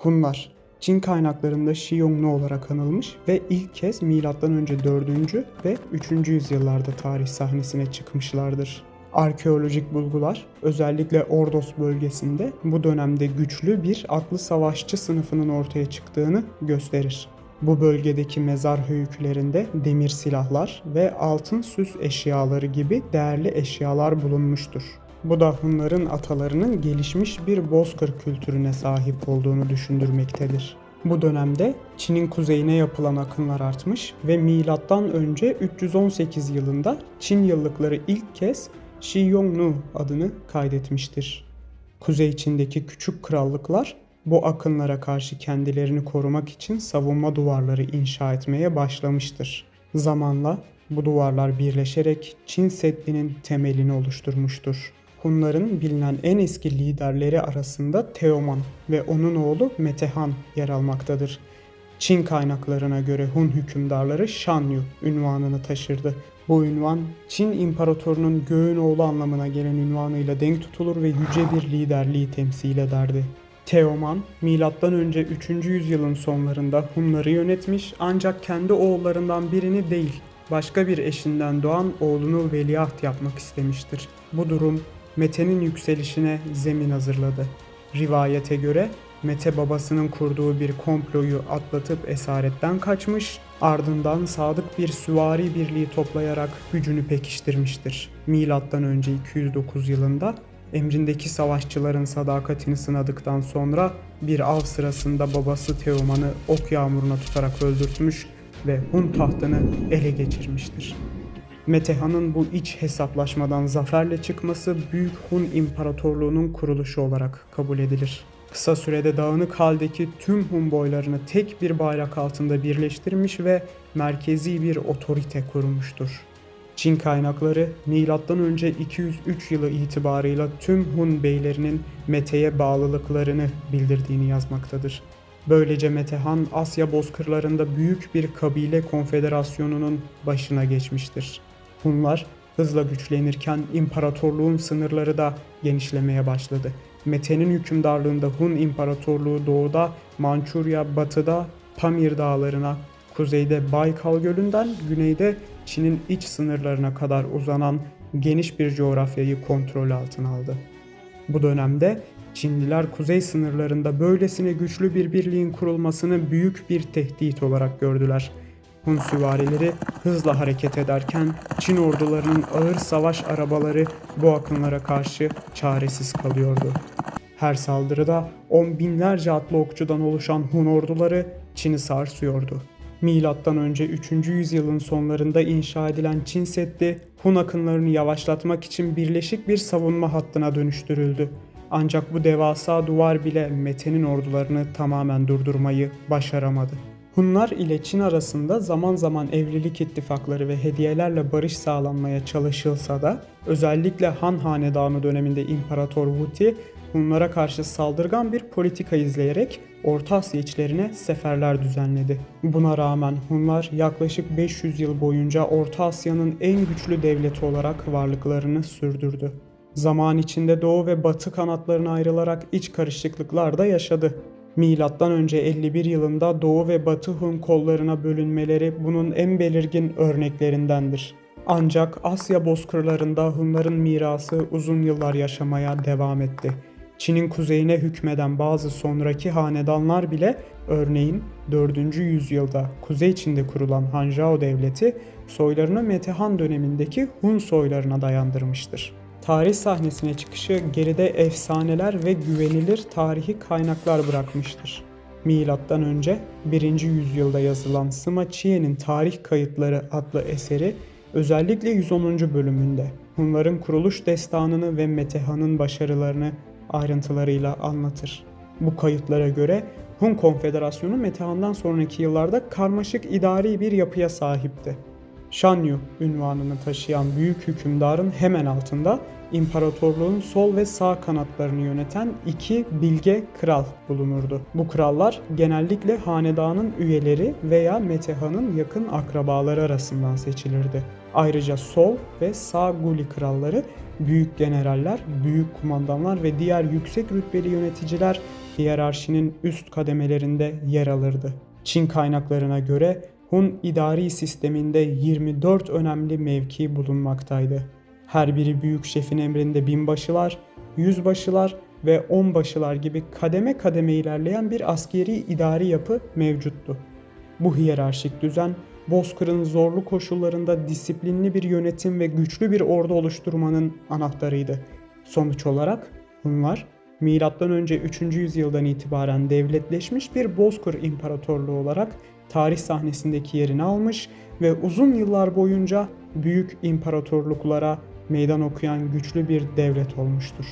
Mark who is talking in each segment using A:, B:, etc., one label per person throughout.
A: Hunlar Çin kaynaklarında Shiyongnu olarak anılmış ve ilk kez M.Ö. 4. ve 3. yüzyıllarda tarih sahnesine çıkmışlardır. Arkeolojik bulgular özellikle Ordos bölgesinde bu dönemde güçlü bir atlı savaşçı sınıfının ortaya çıktığını gösterir. Bu bölgedeki mezar höyüklerinde demir silahlar ve altın süs eşyaları gibi değerli eşyalar bulunmuştur. Bu da Hunların atalarının gelişmiş bir bozkır kültürüne sahip olduğunu düşündürmektedir. Bu dönemde Çin'in kuzeyine yapılan akınlar artmış ve milattan önce 318 yılında Çin yıllıkları ilk kez Shiyongnu adını kaydetmiştir. Kuzey Çin'deki küçük krallıklar bu akınlara karşı kendilerini korumak için savunma duvarları inşa etmeye başlamıştır. Zamanla bu duvarlar birleşerek Çin Seddi'nin temelini oluşturmuştur. Hunların bilinen en eski liderleri arasında Teoman ve onun oğlu Metehan yer almaktadır. Çin kaynaklarına göre Hun hükümdarları Shanyu ünvanını taşırdı. Bu ünvan Çin imparatorunun göğün oğlu anlamına gelen ünvanıyla denk tutulur ve yüce bir liderliği temsil ederdi. Teoman, M.Ö. 3. yüzyılın sonlarında Hunları yönetmiş ancak kendi oğullarından birini değil, başka bir eşinden doğan oğlunu veliaht yapmak istemiştir. Bu durum Mete'nin yükselişine zemin hazırladı. Rivayete göre Mete babasının kurduğu bir komployu atlatıp esaretten kaçmış, ardından sadık bir süvari birliği toplayarak gücünü pekiştirmiştir. Milattan önce 209 yılında emrindeki savaşçıların sadakatini sınadıktan sonra bir av sırasında babası Teoman'ı ok yağmuruna tutarak öldürtmüş ve Hun tahtını ele geçirmiştir. Metehan'ın bu iç hesaplaşmadan zaferle çıkması Büyük Hun İmparatorluğu'nun kuruluşu olarak kabul edilir. Kısa sürede dağınık haldeki tüm Hun boylarını tek bir bayrak altında birleştirmiş ve merkezi bir otorite kurmuştur. Çin kaynakları M.Ö. 203 yılı itibarıyla tüm Hun beylerinin Mete'ye bağlılıklarını bildirdiğini yazmaktadır. Böylece Metehan Asya bozkırlarında büyük bir kabile konfederasyonunun başına geçmiştir. Hunlar hızla güçlenirken imparatorluğun sınırları da genişlemeye başladı. Mete'nin hükümdarlığında Hun İmparatorluğu doğuda, Mançurya batıda, Pamir dağlarına, kuzeyde Baykal Gölü'nden, güneyde Çin'in iç sınırlarına kadar uzanan geniş bir coğrafyayı kontrol altına aldı. Bu dönemde Çinliler kuzey sınırlarında böylesine güçlü bir birliğin kurulmasını büyük bir tehdit olarak gördüler. Hun süvarileri hızla hareket ederken Çin ordularının ağır savaş arabaları bu akınlara karşı çaresiz kalıyordu. Her saldırıda on binlerce atlı okçudan oluşan Hun orduları Çin'i sarsıyordu. Milattan önce 3. yüzyılın sonlarında inşa edilen Çin Seddi, Hun akınlarını yavaşlatmak için birleşik bir savunma hattına dönüştürüldü. Ancak bu devasa duvar bile Mete'nin ordularını tamamen durdurmayı başaramadı. Hunlar ile Çin arasında zaman zaman evlilik ittifakları ve hediyelerle barış sağlanmaya çalışılsa da özellikle Han Hanedanı döneminde İmparator Wuti Hunlara karşı saldırgan bir politika izleyerek Orta Asya içlerine seferler düzenledi. Buna rağmen Hunlar yaklaşık 500 yıl boyunca Orta Asya'nın en güçlü devleti olarak varlıklarını sürdürdü. Zaman içinde doğu ve batı kanatlarına ayrılarak iç karışıklıklar da yaşadı. Milattan önce 51 yılında Doğu ve Batı Hun kollarına bölünmeleri bunun en belirgin örneklerindendir. Ancak Asya bozkırlarında Hunların mirası uzun yıllar yaşamaya devam etti. Çin'in kuzeyine hükmeden bazı sonraki hanedanlar bile örneğin 4. yüzyılda Kuzey Çin'de kurulan Hanzhao devleti soylarını Metehan dönemindeki Hun soylarına dayandırmıştır. Tarih sahnesine çıkışı geride efsaneler ve güvenilir tarihi kaynaklar bırakmıştır. Milattan önce 1. yüzyılda yazılan Sima Çiye'nin Tarih Kayıtları adlı eseri özellikle 110. bölümünde Hunların kuruluş destanını ve Metehan'ın başarılarını ayrıntılarıyla anlatır. Bu kayıtlara göre Hun Konfederasyonu Metehan'dan sonraki yıllarda karmaşık idari bir yapıya sahipti. Shanyu ünvanını taşıyan büyük hükümdarın hemen altında imparatorluğun sol ve sağ kanatlarını yöneten iki bilge kral bulunurdu. Bu krallar genellikle hanedanın üyeleri veya Metehan'ın yakın akrabaları arasından seçilirdi. Ayrıca sol ve sağ guli kralları büyük generaller, büyük kumandanlar ve diğer yüksek rütbeli yöneticiler hiyerarşinin üst kademelerinde yer alırdı. Çin kaynaklarına göre Hun idari sisteminde 24 önemli mevki bulunmaktaydı. Her biri büyük şefin emrinde binbaşılar, yüzbaşılar ve onbaşılar gibi kademe kademe ilerleyen bir askeri idari yapı mevcuttu. Bu hiyerarşik düzen Bozkır'ın zorlu koşullarında disiplinli bir yönetim ve güçlü bir ordu oluşturmanın anahtarıydı. Sonuç olarak Hunlar M.Ö. 3. yüzyıldan itibaren devletleşmiş bir Bozkır İmparatorluğu olarak tarih sahnesindeki yerini almış ve uzun yıllar boyunca büyük imparatorluklara meydan okuyan güçlü bir devlet olmuştur.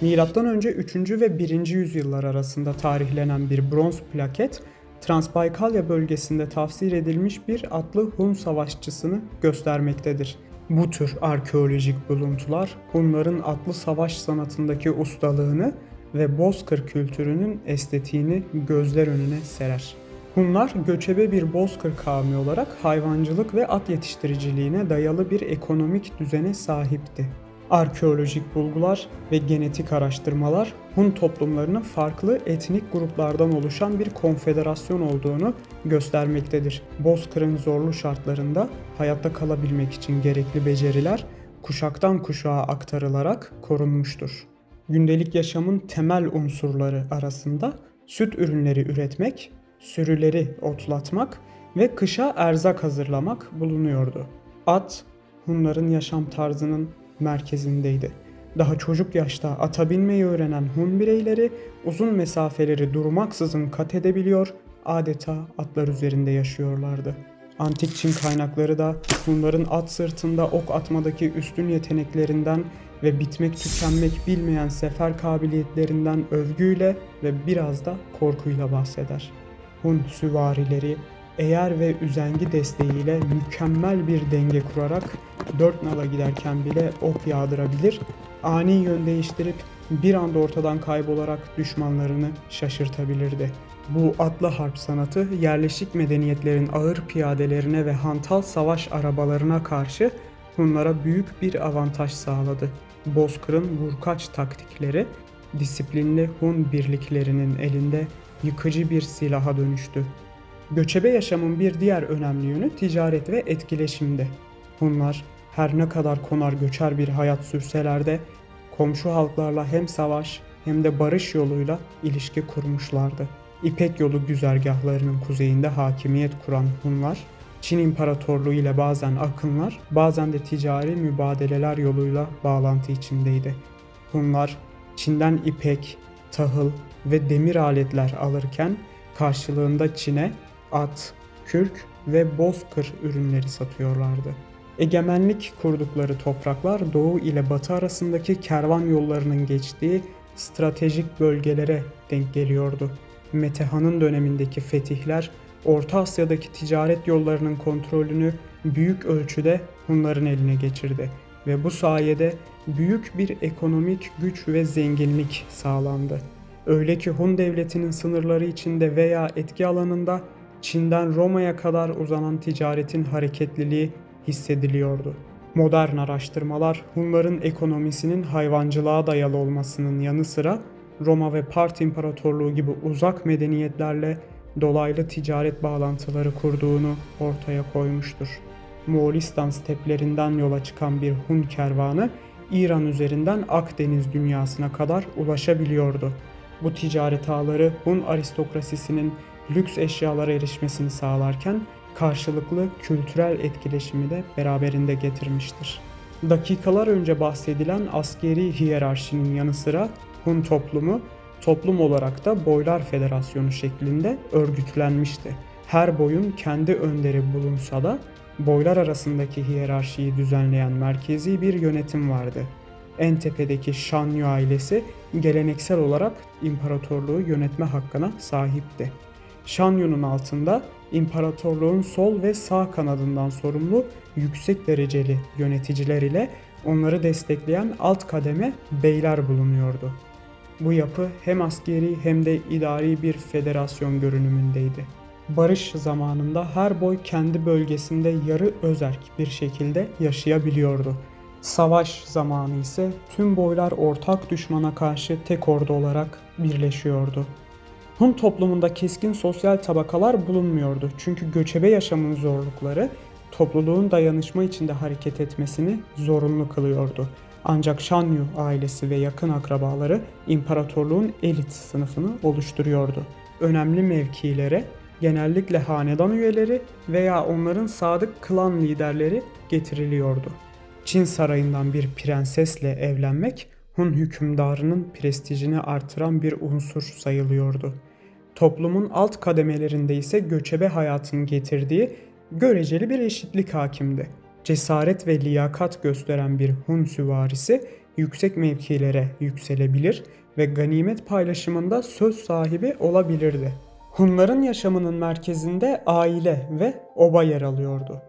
A: Milattan önce 3. ve 1. yüzyıllar arasında tarihlenen bir bronz plaket, Transbaykalya bölgesinde tafsir edilmiş bir atlı Hun savaşçısını göstermektedir. Bu tür arkeolojik buluntular Hunların atlı savaş sanatındaki ustalığını ve Bozkır kültürünün estetiğini gözler önüne serer. Hunlar göçebe bir Bozkır kavmi olarak hayvancılık ve at yetiştiriciliğine dayalı bir ekonomik düzene sahipti. Arkeolojik bulgular ve genetik araştırmalar Hun toplumlarının farklı etnik gruplardan oluşan bir konfederasyon olduğunu göstermektedir. Bozkır'ın zorlu şartlarında hayatta kalabilmek için gerekli beceriler kuşaktan kuşağa aktarılarak korunmuştur. Gündelik yaşamın temel unsurları arasında süt ürünleri üretmek, sürüleri otlatmak ve kışa erzak hazırlamak bulunuyordu. At, Hunların yaşam tarzının merkezindeydi. Daha çocuk yaşta ata binmeyi öğrenen Hun bireyleri uzun mesafeleri durmaksızın kat edebiliyor, adeta atlar üzerinde yaşıyorlardı. Antik Çin kaynakları da Hunların at sırtında ok atmadaki üstün yeteneklerinden ve bitmek tükenmek bilmeyen sefer kabiliyetlerinden övgüyle ve biraz da korkuyla bahseder. Hun süvarileri eğer ve üzengi desteğiyle mükemmel bir denge kurarak dört nala giderken bile ok yağdırabilir, ani yön değiştirip bir anda ortadan kaybolarak düşmanlarını şaşırtabilirdi. Bu atlı harp sanatı yerleşik medeniyetlerin ağır piyadelerine ve hantal savaş arabalarına karşı Hunlara büyük bir avantaj sağladı. Bozkır'ın vurkaç taktikleri disiplinli Hun birliklerinin elinde yıkıcı bir silaha dönüştü. Göçebe yaşamın bir diğer önemli yönü ticaret ve etkileşimde. Hunlar her ne kadar konar göçer bir hayat sürseler de komşu halklarla hem savaş hem de barış yoluyla ilişki kurmuşlardı. İpek yolu güzergahlarının kuzeyinde hakimiyet kuran Hunlar, Çin İmparatorluğu ile bazen akınlar, bazen de ticari mübadeleler yoluyla bağlantı içindeydi. Hunlar Çin'den ipek, tahıl ve demir aletler alırken karşılığında Çin'e at, kürk ve bozkır ürünleri satıyorlardı. Egemenlik kurdukları topraklar doğu ile batı arasındaki kervan yollarının geçtiği stratejik bölgelere denk geliyordu. Metehan'ın dönemindeki fetihler Orta Asya'daki ticaret yollarının kontrolünü büyük ölçüde Hunların eline geçirdi ve bu sayede büyük bir ekonomik güç ve zenginlik sağlandı. Öyle ki Hun devletinin sınırları içinde veya etki alanında Çin'den Roma'ya kadar uzanan ticaretin hareketliliği hissediliyordu. Modern araştırmalar Hunların ekonomisinin hayvancılığa dayalı olmasının yanı sıra Roma ve Part İmparatorluğu gibi uzak medeniyetlerle dolaylı ticaret bağlantıları kurduğunu ortaya koymuştur. Moğolistan steplerinden yola çıkan bir Hun kervanı İran üzerinden Akdeniz dünyasına kadar ulaşabiliyordu. Bu ticaret ağları Hun aristokrasisinin lüks eşyalara erişmesini sağlarken karşılıklı kültürel etkileşimi de beraberinde getirmiştir. Dakikalar önce bahsedilen askeri hiyerarşinin yanı sıra Hun toplumu toplum olarak da Boylar Federasyonu şeklinde örgütlenmişti. Her boyun kendi önderi bulunsa da boylar arasındaki hiyerarşiyi düzenleyen merkezi bir yönetim vardı. En tepedeki Shanyu ailesi geleneksel olarak imparatorluğu yönetme hakkına sahipti. Shanyu'nun altında imparatorluğun sol ve sağ kanadından sorumlu yüksek dereceli yöneticiler ile onları destekleyen alt kademe beyler bulunuyordu. Bu yapı hem askeri hem de idari bir federasyon görünümündeydi. Barış zamanında her boy kendi bölgesinde yarı özerk bir şekilde yaşayabiliyordu. Savaş zamanı ise tüm boylar ortak düşmana karşı tek ordu olarak birleşiyordu. Hun toplumunda keskin sosyal tabakalar bulunmuyordu. Çünkü göçebe yaşamın zorlukları topluluğun dayanışma içinde hareket etmesini zorunlu kılıyordu. Ancak Shanyu ailesi ve yakın akrabaları imparatorluğun elit sınıfını oluşturuyordu. Önemli mevkilere genellikle hanedan üyeleri veya onların sadık klan liderleri getiriliyordu. Çin sarayından bir prensesle evlenmek Hun hükümdarının prestijini artıran bir unsur sayılıyordu. Toplumun alt kademelerinde ise göçebe hayatın getirdiği göreceli bir eşitlik hakimdi. Cesaret ve liyakat gösteren bir Hun süvarisi yüksek mevkilere yükselebilir ve ganimet paylaşımında söz sahibi olabilirdi. Hunların yaşamının merkezinde aile ve oba yer alıyordu.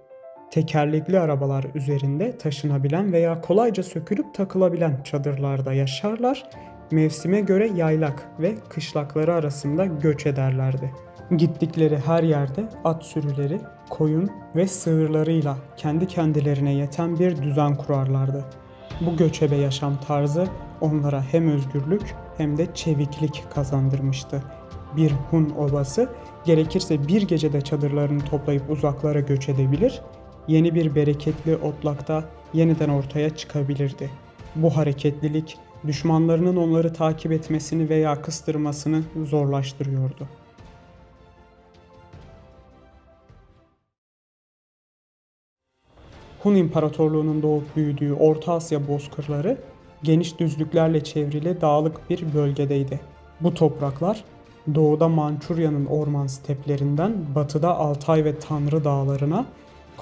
A: Tekerlekli arabalar üzerinde taşınabilen veya kolayca sökülüp takılabilen çadırlarda yaşarlar, mevsime göre yaylak ve kışlakları arasında göç ederlerdi. Gittikleri her yerde at sürüleri, koyun ve sığırlarıyla kendi kendilerine yeten bir düzen kurarlardı. Bu göçebe yaşam tarzı onlara hem özgürlük hem de çeviklik kazandırmıştı. Bir Hun obası gerekirse bir gecede çadırlarını toplayıp uzaklara göç edebilir, yeni bir bereketli otlakta yeniden ortaya çıkabilirdi. Bu hareketlilik düşmanlarının onları takip etmesini veya kıstırmasını zorlaştırıyordu. Hun İmparatorluğu'nun doğup büyüdüğü Orta Asya bozkırları geniş düzlüklerle çevrili dağlık bir bölgedeydi. Bu topraklar doğuda Mançurya'nın orman steplerinden batıda Altay ve Tanrı dağlarına,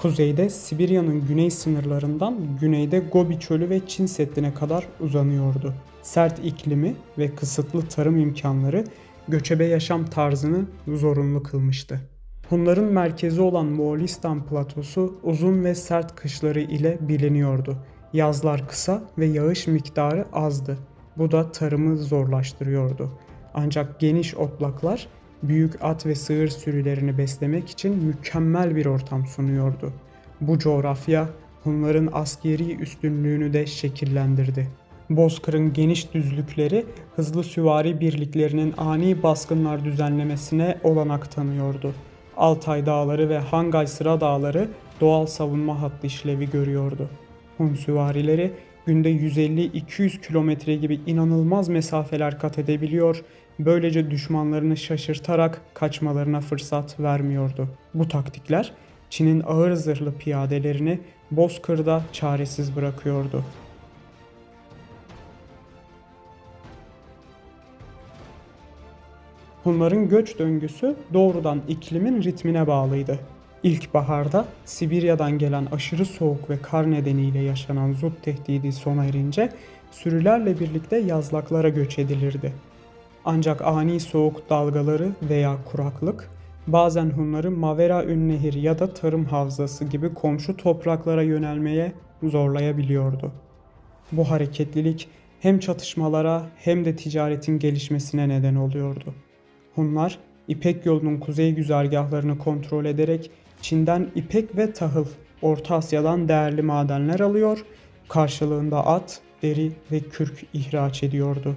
A: kuzeyde Sibirya'nın güney sınırlarından güneyde Gobi Çölü ve Çin Seddi'ne kadar uzanıyordu. Sert iklimi ve kısıtlı tarım imkanları göçebe yaşam tarzını zorunlu kılmıştı. Hunların merkezi olan Moğolistan platosu uzun ve sert kışları ile biliniyordu. Yazlar kısa ve yağış miktarı azdı. Bu da tarımı zorlaştırıyordu. Ancak geniş otlaklar büyük at ve sığır sürülerini beslemek için mükemmel bir ortam sunuyordu. Bu coğrafya Hunların askeri üstünlüğünü de şekillendirdi. Bozkır'ın geniş düzlükleri hızlı süvari birliklerinin ani baskınlar düzenlemesine olanak tanıyordu. Altay Dağları ve Hangay Sıra Dağları doğal savunma hattı işlevi görüyordu. Hun süvarileri günde 150-200 kilometre gibi inanılmaz mesafeler kat edebiliyor, böylece düşmanlarını şaşırtarak kaçmalarına fırsat vermiyordu. Bu taktikler Çin'in ağır zırhlı piyadelerini Bozkır'da çaresiz bırakıyordu. Hunların göç döngüsü doğrudan iklimin ritmine bağlıydı. İlkbaharda Sibirya'dan gelen aşırı soğuk ve kar nedeniyle yaşanan zut tehdidi sona erince sürülerle birlikte yazlaklara göç edilirdi. Ancak ani soğuk dalgaları veya kuraklık bazen Hunları Mavera Ünnehir ya da tarım havzası gibi komşu topraklara yönelmeye zorlayabiliyordu. Bu hareketlilik hem çatışmalara hem de ticaretin gelişmesine neden oluyordu. Hunlar İpek yolunun kuzey güzergahlarını kontrol ederek Çin'den ipek ve tahıl, Orta Asya'dan değerli madenler alıyor, karşılığında at, deri ve kürk ihraç ediyordu.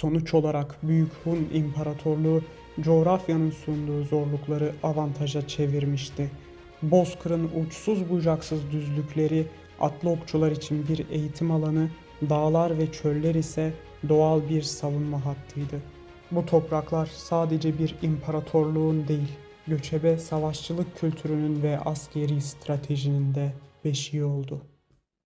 A: Sonuç olarak Büyük Hun İmparatorluğu coğrafyanın sunduğu zorlukları avantaja çevirmişti. Bozkır'ın uçsuz bucaksız düzlükleri atlı okçular için bir eğitim alanı, dağlar ve çöller ise doğal bir savunma hattıydı. Bu topraklar sadece bir imparatorluğun değil, göçebe savaşçılık kültürünün ve askeri stratejinin de beşiği oldu.